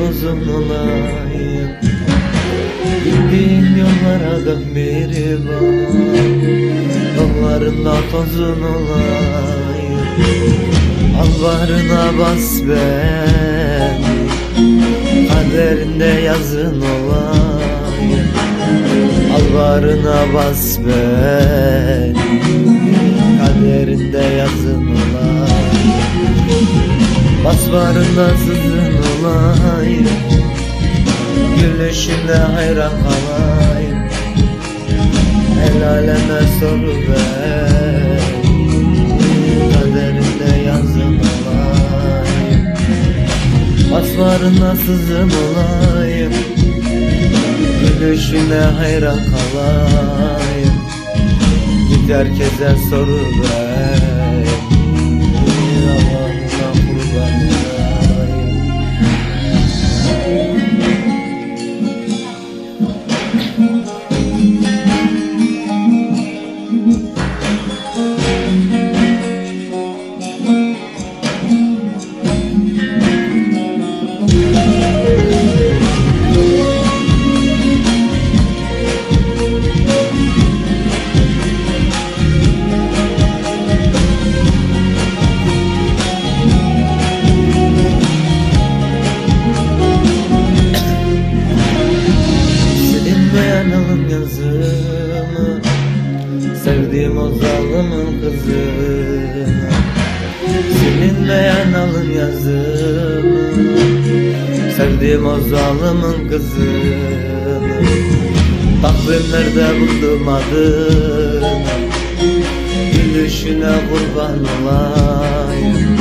Da tozun olayım Gittiğin yollardan biri bak Onların da tozun olayım. Alvarına bas ben Kaderinde yazın olayım. Alvarına bas ben Kaderinde yazın olayım. Basbarında sızın olayım Gülüşüne hayran kalayım El aleme soru ver. Kaderinde yazın olayım Basbarında sızın olayım. Gülüşüne hayran kalayım Git herkese soru ver Silinmeyen alın yazımı Sevdiğim o zalimin kızını. Silinmeyen alın yazımı Sevdiğim o zalimin kızını. Takvimlerde buldum adını Gülüşüne kurban olayım.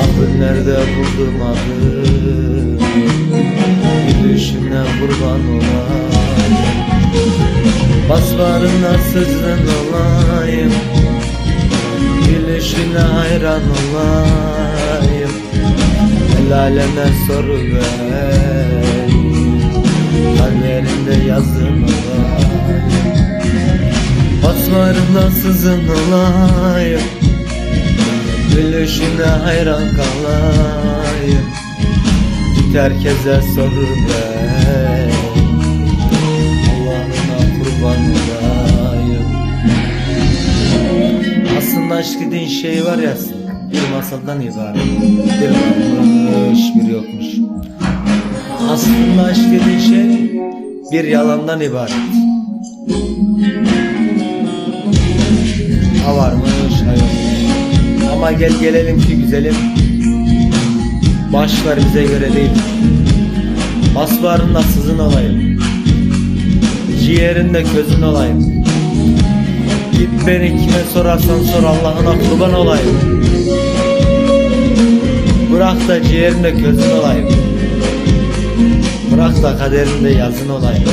Takvimlerde buldum adını Gülüşüne kurban olayım Basbarına sızın olayım. Gülüşüne hayran olayım. El aleme soru ver Kaderinde yazın olayım. Basbarına sızın olayım. Gülüşüne hayran kalayım. Git herkese soru ver Aslında aşk dediğin şey var ya Bir masaldan ibaret. Bir varmış bir yokmuş. Aslında aşk dediğin şey Bir yalandan ibaret. Ha varmış ha yokmuş. Ama gel gelelim ki güzelim Başlar bize göre değil. Basbarında sızın olayım Ciğerinde közün olayım beni kime sorarsan sor Allah'ına kurban olayım. Bırak da ciğerinde közün olayım. Bırak da kaderinde yazın olayım.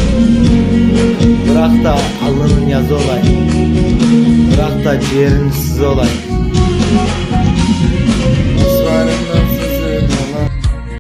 Bırak da alnının yazı olayım. Bırak da ciğerin sızı olayım